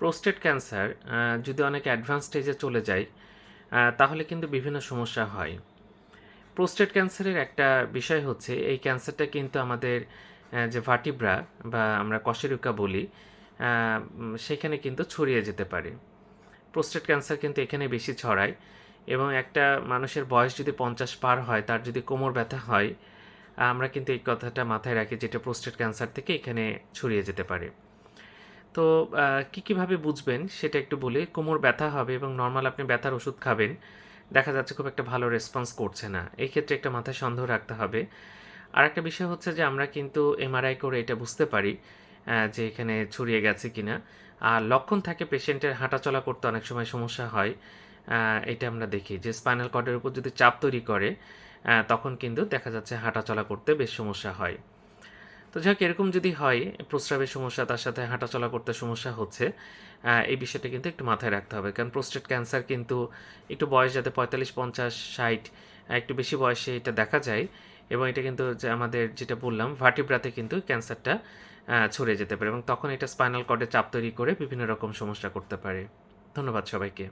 Prostate cancer যদি অনেক advance স্টেজে চলে যায় তাহলে কিন্তু বিভিন্ন সমস্যা হয়। প্রোস্টেট ক্যান্সারের একটা বিষয় হচ্ছে, এই ক্যান্সারটা কিন্তু আমাদের যে ভাটিব্রা বা আমরা কশেরুকা বলি সেখানে কিন্তু ছড়িয়ে যেতে পারে। প্রোস্টেট ক্যান্সার কিন্তু এখানে বেশি ছড়ায় এবং একটা মানুষের বয়স যদি পঞ্চাশ পার হয়, তার যদি কোমর ব্যথা হয়, আমরা কিন্তু এই কথাটা মাথায় রাখি যেটা প্রোস্টেট ক্যান্সার থেকে এখানে ছড়িয়ে যেতে পারে। তো কি কীভাবে বুঝবেন? সেটা একটু বলি। কোমর ব্যথা হবে এবং নর্মাল আপনি ব্যথার ওষুধ খাবেন। দেখা যাচ্ছে খুব একটা ভালো রেসপন্স করছে না। এই ক্ষেত্রে একটা মাথায় সন্দেহ রাখতে হবে। আর একটা বিষয় হচ্ছে যে, আমরা কিন্তু এমআরআই করে এটা বুঝতে পারি যে এখানে ছড়িয়ে গেছে কিনা। আর লক্ষণ থাকে পেশেন্টের, হাঁটাচলা করতে অনেক সময় সমস্যা হয় এটা আমরা দেখি। যে স্পাইনাল কর্ডের উপর যদি চাপ তৈরি করে তখন কিন্তু দেখা যাচ্ছে হাঁটাচলা করতে বেশ সমস্যা হয়। তো যাই হোক, এরকম যদি হয়, প্রস্রাবের সমস্যা, তার সাথে হাঁটাচলা করতে সমস্যা হচ্ছে এই বিষয়টা কিন্তু একটু মাথায় রাখতে হবে। কারণ প্রোস্টেট ক্যান্সার কিন্তু একটু বয়স যাতে পঁয়তাল্লিশ, পঞ্চাশ, ষাট একটু বেশি বয়সে এটা দেখা যায় এবং এটা কিন্তু যে আমাদের যেটা বললাম ভার্টিব্রাতে কিন্তু ক্যান্সারটা ছড়িয়ে যেতে পারে এবং তখন এটা স্পাইনাল কর্ডে চাপ তৈরি করে বিভিন্ন রকম সমস্যা করতে পারে। ধন্যবাদ সবাইকে।